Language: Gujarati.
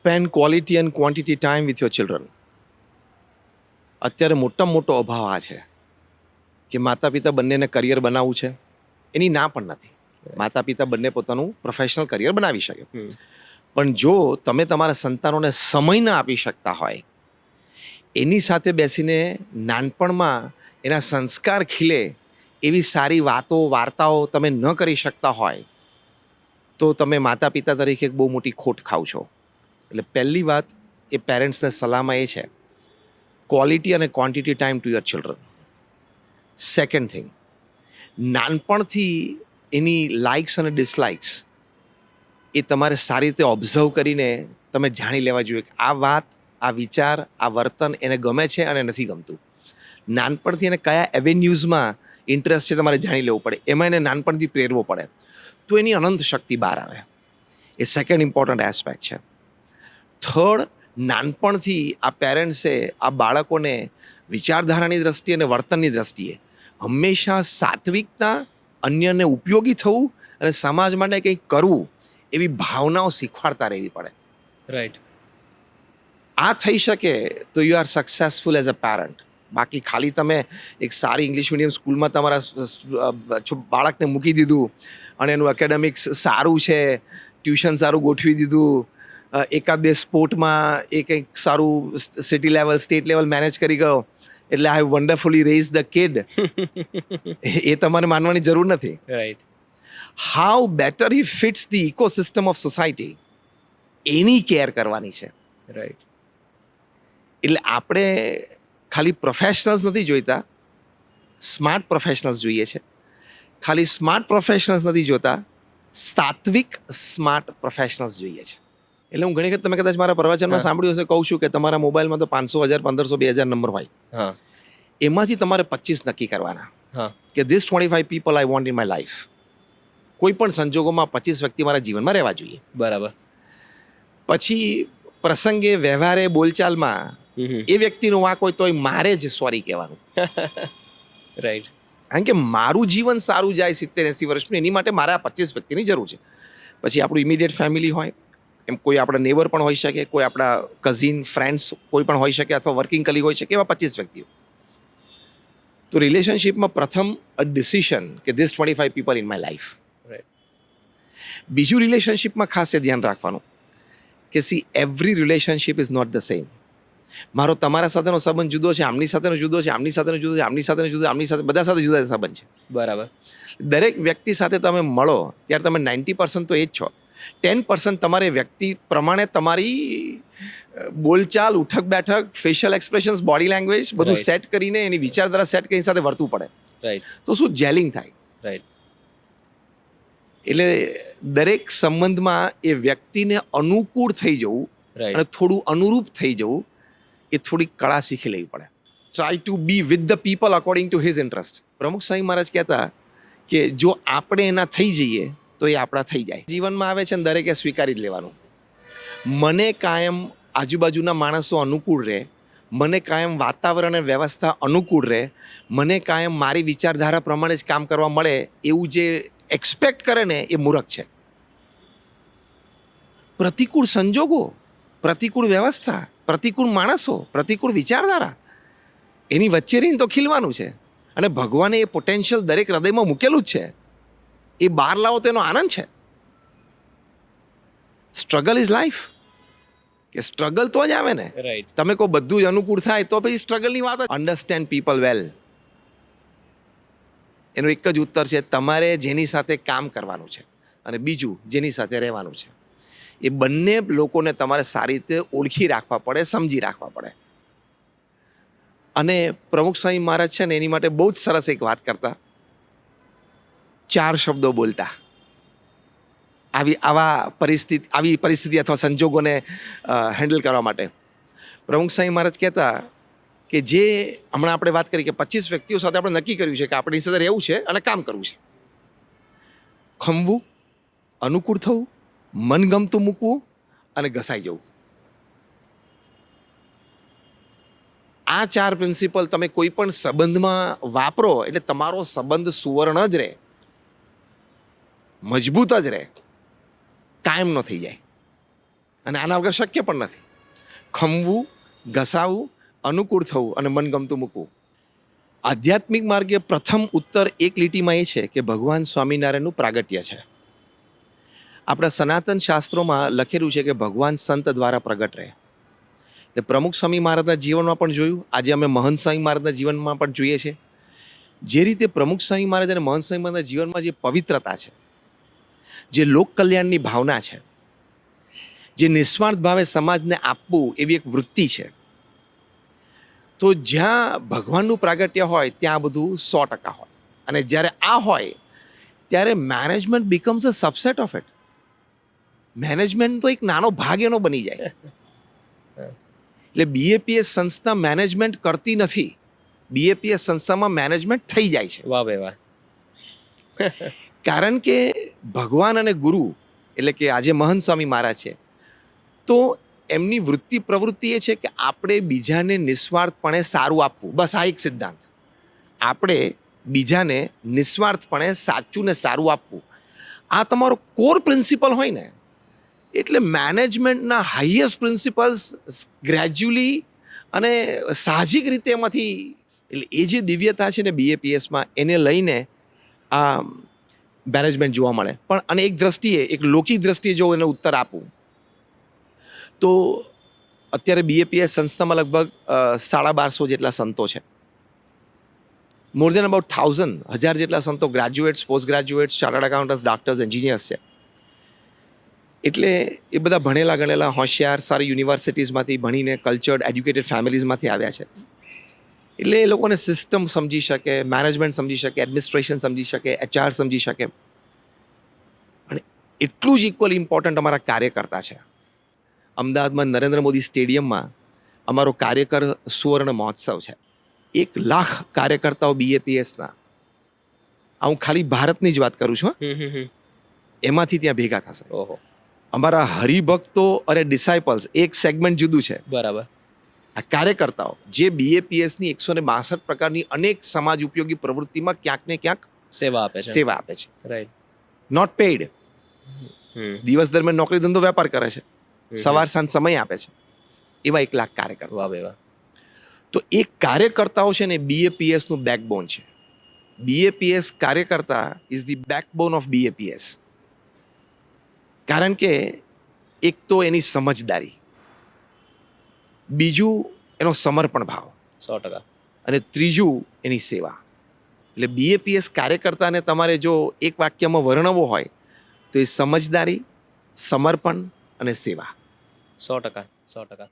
Spend quality and quantity time with your children અત્યારે મોટામાં મોટો અભાવ આ છે કે માતા પિતા બંનેને કરિયર બનાવવું છે. એની ના પણ નથી. માતા પિતા બંને પોતાનું પ્રોફેશનલ કરિયર બનાવી શકે. પણ જો તમે તમારા સંતાનોને સમય ના આપી શકતા હોય એની સાથે બેસીને નાનપણમાં એના સંસ્કાર ખીલે એવી સારી વાતો વાર્તાઓ તમે ન કરી શકતા હોય તો તમે માતા પિતા તરીકે એક બહુ મોટી ખોટ ખાવ છો. એટલે પહેલી વાત એ પેરેન્ટ્સને સલાહમાં એ છે ક્વોલિટી અને quantity time to your children second thing નાનપણથી એની લાઇક્સ અને ડિસલાઇક્સ એ તમારે સારી રીતે ઓબ્ઝર્વ કરીને તમે જાણી લેવા જોઈએ કે આ વાત, આ વિચાર, આ વર્તન એને ગમે છે અને નથી ગમતું. નાનપણથી એને કયા એવેન્યુઝમાં ઇન્ટરેસ્ટ છે તમારે જાણી લેવું પડે, એમાં એને નાનપણથી પ્રેરવો પડે. તો એની અનંત શક્તિ બહાર આવે. એ સેકન્ડ ઇમ્પોર્ટન્ટ એસ્પેક્ટ છે. થર્ડ નાનપણથી આ પેરેન્ટ્સે આ બાળકોને વિચારધારાની દ્રષ્ટિએ અને વર્તનની દ્રષ્ટિએ હંમેશા સાત્વિકતા અન્યને ઉપયોગી થવું અને સમાજ માટે કંઈક કરવું એવી ભાવનાઓ શીખવાડતા રહેવી પડે. રાઈટ આ થઈ શકે તો you are successful as a parent બાકી ખાલી તમે એક સારી ઇંગ્લિશ મીડિયમ સ્કૂલમાં તમારા બાળકને મૂકી દીધું અને એનું એકેડેમિક્સ સારું છે ટ્યુશન સારું ગોઠવી દીધું એકાદ બે સ્પોર્ટમાં એ કંઈક સારું city level state level manage કરી ગયો એટલે I wonderfully raise the kid એ તમારે માનવાની જરૂર નથી. Right how better he fits the ecosystem of society any care કરવાની છે. રાઈટ એટલે આપણે ખાલી પ્રોફેશનલ્સ નથી જોઈતા સ્માર્ટ પ્રોફેશનલ્સ જોઈએ છે. ખાલી સ્માર્ટ પ્રોફેશનલ્સ નથી જોતા સાત્વિક સ્માર્ટ પ્રોફેશનલ્સ જોઈએ છે. એટલે હું ઘણી વખત તમે કદાચ મારા પ્રવચનમાં સાંભળ્યું હશે કહું છું કે તમારા મોબાઈલમાં તો પાંચસો હજાર પંદરસો બે હજાર નંબર હોય. એમાંથી તમારે પચીસ નક્કી કરવાના. કે this twenty five people I want in my life કોઈ પણ સંજોગોમાં પચીસ વ્યક્તિ મારા જીવનમાં રહેવા જોઈએ. બરાબર. પછી પ્રસંગે વ્યવહારે બોલચાલમાં એ વ્યક્તિનો વાંક હોય તોય મારે જ સોરી કહેવાનું. રાઈટ કારણ કે મારું જીવન સારું જાય સિત્તેર એંસી વર્ષનું એની માટે મારે આ પચીસ વ્યક્તિની જરૂર છે. પછી આપણું ઇમિડિયેટ ફેમિલી હોય એમ કોઈ આપણા નેબર પણ હોઈ શકે કોઈ આપણા કઝિન ફ્રેન્ડ્સ કોઈ પણ હોઈ શકે અથવા વર્કિંગ કલીગ હોઈ શકે એવા પચીસ વ્યક્તિઓ. તો રિલેશનશિપમાં પ્રથમ અ ડિસિશન કે this twenty five people in my life. બીજું રિલેશનશિપમાં ખાસ એ ધ્યાન રાખવાનું કે see every relationship is not the same મારો તમારા સાથેનો સંબંધ જુદો છે આમની સાથેનો જુદો છે આમની સાથેનો જુદો છે આમની સાથેનો જુદો આમની સાથે બધા સાથે જુદા સંબંધ છે. બરાબર. દરેક વ્યક્તિ સાથે તમે મળો ત્યારે તમે નાઇન્ટી પર્સન્ટ તો એ જ છો. ટેન પર્સન્ટ તમારે વ્યક્તિ પ્રમાણે તમારી બોલચાલ ઉઠક બેઠક ફેશિયલ એક્સપ્રેશન્સ બોડી લેંગ્વેજ બધું સેટ કરીને એની વિચારધારા સેટ કરીને સાથે વર્તવું પડે. રાઈટ તો શું જેલિંગ થાય? રાઈટ એટલે દરેક સંબંધમાં એ વ્યક્તિને અનુકૂળ થઈ જવું અને થોડું અનુરૂપ થઈ જવું એ થોડી કળા શીખી લેવી પડે. Try to be with the people according to his interest Pramukh Swami Maharaj કહેતા કે જો આપણે એના થઈ જઈએ તો એ આપણા થઈ જાય. જીવનમાં આવે છે ને દરેકે સ્વીકારી જ લેવાનું. મને કાયમ આજુબાજુના માણસો અનુકૂળ રહે, મને કાયમ વાતાવરણ અને વ્યવસ્થા અનુકૂળ રહે, મને કાયમ મારી વિચારધારા પ્રમાણે જ કામ કરવા મળે એવું જે એક્સપેક્ટ કરે ને એ મૂરખ છે. પ્રતિકૂળ સંજોગો, પ્રતિકૂળ વ્યવસ્થા, પ્રતિકૂળ માણસો, પ્રતિકૂળ વિચારધારા, એની વચ્ચે રહીને તો ખીલવાનું છે. અને ભગવાને એ પોટેન્શિયલ દરેક હૃદયમાં મૂકેલું જ છે. એ બહાર લાવો તો એનો આનંદ છે. સ્ટ્રગલ ઇઝ લાઈફ કે સ્ટ્રગલ તો જ આવે ને. રાઈટ તમે કહો બધું જ અનુકૂળ થાય તો પછી સ્ટ્રગલની વાત અન્ડરસ્ટેન્ડ પીપલ વેલ એનો એક જ ઉત્તર છે તમારે જેની સાથે કામ કરવાનું છે અને બીજું જેની સાથે રહેવાનું છે. એ બંને લોકોને તમારે સારી રીતે ઓળખી રાખવા પડે સમજી રાખવા પડે. અને પ્રમુખ સ્વામી મહારાજ છે ને એની માટે બહુ જ સરસ એક વાત કરતા. ચાર શબ્દો બોલતા. આવી, આવા પરિસ્થિતિ, આવી પરિસ્થિતિ અથવા સંજોગોને હેન્ડલ કરવા માટે. પ્રમુખ સાંઈ મહારાજ કહેતા કે જે હમણાં આપણે વાત કરી કે પચીસ વ્યક્તિઓ સાથે આપણે નક્કી કર્યું છે કે આપણી સાથે રહેવું છે અને કામ કરવું છે. ખમવું, અનુકૂળ થવું, મનગમતું મૂકવું અને ઘસાઈ જવું. આ ચાર પ્રિન્સિપલ તમે કોઈ પણ સંબંધમાં વાપરો એટલે તમારો સંબંધ સુવર્ણ જ રહે. મજબૂત જ રહે. કાયમ ન થઈ જાય. અને આના વગર શક્ય પણ નથી. ખમવું, ઘસાવું, અનુકૂળ થવું અને મનગમતું મૂકવું. આધ્યાત્મિક માર્ગે પ્રથમ ઉત્તર એક લીટીમાં એ છે કે ભગવાન સ્વામિનારાયણનું પ્રાગટ્ય છે. આપણા સનાતન શાસ્ત્રોમાં લખેલું છે કે ભગવાન સંત દ્વારા પ્રગટ રહે. એટલે પ્રમુખ સ્વામી મહારાજના જીવનમાં પણ જોયું. આજે અમે મહંત સ્વામી મહારાજના જીવનમાં પણ જોઈએ છે. જે રીતે પ્રમુખ સ્વામી મહારાજ અને મહંત સ્વામી મહારાજના જીવનમાં જે પવિત્રતા છે જે લોક કલ્યાણની ભાવના છે જે નિસ્વાર્થ ભાવે સમાજને આપવું એવી એક વૃત્તિ છે. તો જ્યાં ભગવાનનું પ્રાગટ્ય હોય ત્યાં બધું સો ટકા હોય. અને જ્યારે આ હોય ત્યારે management becomes a subset of it management તો એક નાનો ભાગ એનો બની જાય. એટલે બીએપીએસ સંસ્થા મેનેજમેન્ટ કરતી નથી. બીએપીએસ સંસ્થામાં મેનેજમેન્ટ થઈ જાય છે. વાહ ભાઈ વાહ. કારણ કે ભગવાન અને ગુરુ, એટલે કે આજે મહંત સ્વામી મારા છે, તો એમની વૃત્તિ પ્રવૃત્તિ એ છે કે આપણે બીજાને નિસ્વાર્થપણે સારું આપવું. બસ આ એક સિદ્ધાંત. આપણે બીજાને નિસ્વાર્થપણે સાચું ને સારું આપવું. આ તમારો કોર પ્રિન્સિપલ હોય ને, એટલે મેનેજમેન્ટના હાઈએસ્ટ પ્રિન્સિપલ્સ ગ્રેજ્યુઅલી અને સાહજિક રીતે એમાંથી, એટલે એ જે દિવ્યતા છે ને બીએપીએસમાં એને લઈને આ મેનેજમેન્ટ જોવા મળે. પણ અને એક દ્રષ્ટિએ, એક લૌકિક દ્રષ્ટિએ જો એને ઉત્તર આપું, તો અત્યારે બીએપીએસ સંસ્થામાં લગભગ સાડા બારસો જેટલા સંતો છે. મોર દેન અબાઉટ થાઉઝન્ડ હજાર જેટલા સંતો graduates post graduates chartered accountants doctors engineers છે. એટલે એ બધા ભણેલા ગણેલા, હોશિયાર, સારી યુનિવર્સિટીઝમાંથી ભણીને કલ્ચર્ડ એડ્યુકેટેડ ફેમિલીઝમાંથી આવ્યા છે. એટલે એ લોકોને સિસ્ટમ સમજી શકે મેનેજમેન્ટ સમજી શકે એડમિનિસ્ટ્રેશન સમજી શકે એચઆર સમજી શકે. અને એટલું જ ઇક્વલ ઇમ્પોર્ટન્ટ અમારા કાર્યકર્તા છે. અમદાવાદમાં નરેન્દ્ર મોદી સ્ટેડિયમમાં અમારો કાર્યકર સુવર્ણ મહોત્સવ છે. એક લાખ કાર્યકર્તાઓ બીએપીએસના આ હું ખાલી ભારતની જ વાત કરું છું. એમાંથી ત્યાં ભેગા થશે. ઓહો. અમારા હરિભક્તો અને ડિસાઇપલ્સ એક સેગમેન્ટ જુદું છે. બરાબર. આ કાર્યકર્તાઓ જે બીએપીએસની એકસો ને બાસઠ પ્રકારની અનેક સમાજ ઉપયોગી પ્રવૃત્તિમાં ક્યાંક ને ક્યાંક સેવા આપે છે. સેવા આપે છે. રાઈટ નોટ પેઇડ દિવસ દરમિયાન નોકરી ધંધો વેપાર કરે છે. સવાર સાંજ સમય આપે છે. એવા એક લાખ કાર્યકર્તા વાહ એવા તો એ કાર્યકર્તાઓ છે ને બીએપીએસનું બેકબોન છે. બીએપીએસ કાર્યકર્તા is the backbone of BAPS કારણ કે એક તો એની સમજદારી. બીજું એનો સમર્પણ ભાવ. સો ટકા. અને ત્રીજું એની સેવા. એટલે બીએપીએસ કાર્યકર્તાને તમારે જો એક વાક્યમાં વર્ણવો હોય તો એ સમજદારી સમર્પણ અને સેવા. સો ટકા સો ટકા.